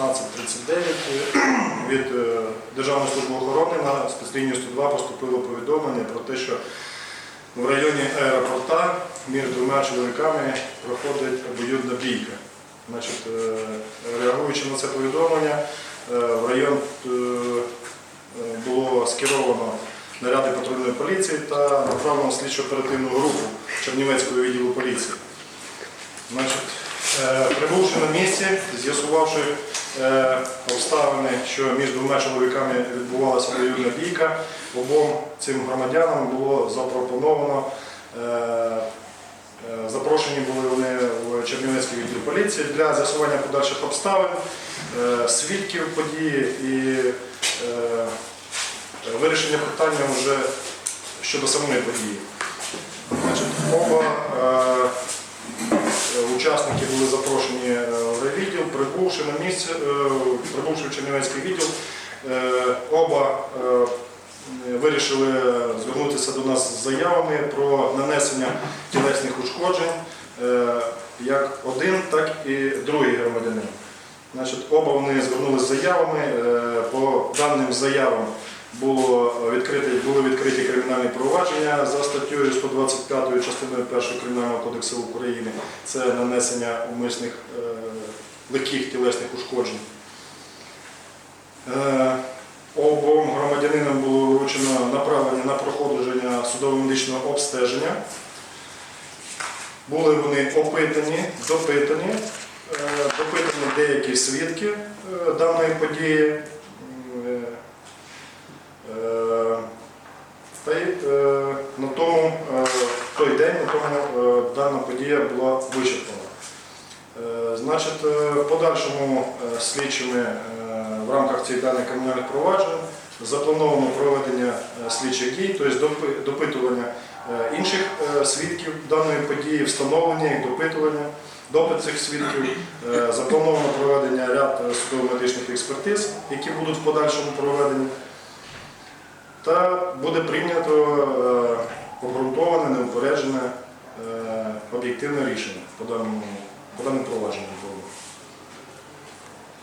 1639 від е, Державної служби охорони на спецлінію 102 поступило повідомлення про те, що в районі аеропорта між двома чоловіками проходить обоюдна бійка. Значить, е, реагуючи на це повідомлення, е, в район було скеровано наряди патрульної поліції та направлено слідчо-оперативну групу Чернівецького відділу поліції. Значить, прибувши на місці, з'ясувавши обставини, що між двома чоловіками відбувалася воєнна бійка, обом цим громадянам було запропоновано. е, е, Запрошені були вони в Чернівецький відділ поліції для з'ясування подальших обставин, е, свідків події і е, вирішення питання вже щодо самої події. Значить, оба е, Е, Учасники були запрошені е, в райвідділ, прибувши на місце, е, прибувши в Чернівецький відділ, е, оба е, вирішили звернутися до нас з заявами про нанесення тілесних ушкоджень е, як один, так і другий громадянин. Значить, оба вони звернулися з заявами. е, По даним заявам було відкрите, були відкриті кримінальні провадження за статтею 125 частиною 1 Кримінального кодексу України. Це нанесення умисних е, легких тілесних ушкоджень. Е, Обом громадянинам було вручено направлення на проходження судово-медичного обстеження. Були вони опитані, допитані, е, допитані деякі свідки е, даної події. М, е, Е, Та й е, на тому, е, в той день на тому е, дана подія була вичерпана. Е, Значить, е, в подальшому е, слідчими е, в рамках цих даних кримінальних проваджень заплановано проведення е, слідчих дій, тобто допитування е, інших е, свідків даної події, встановлення їх, допитування, допит цих свідків. Е, Заплановано проведення ряд е, судово-медичних експертиз, які будуть в подальшому проведені. Та буде прийнято е, обґрунтоване, неупереджене е, об'єктивне рішення по даному, по даному провадженню.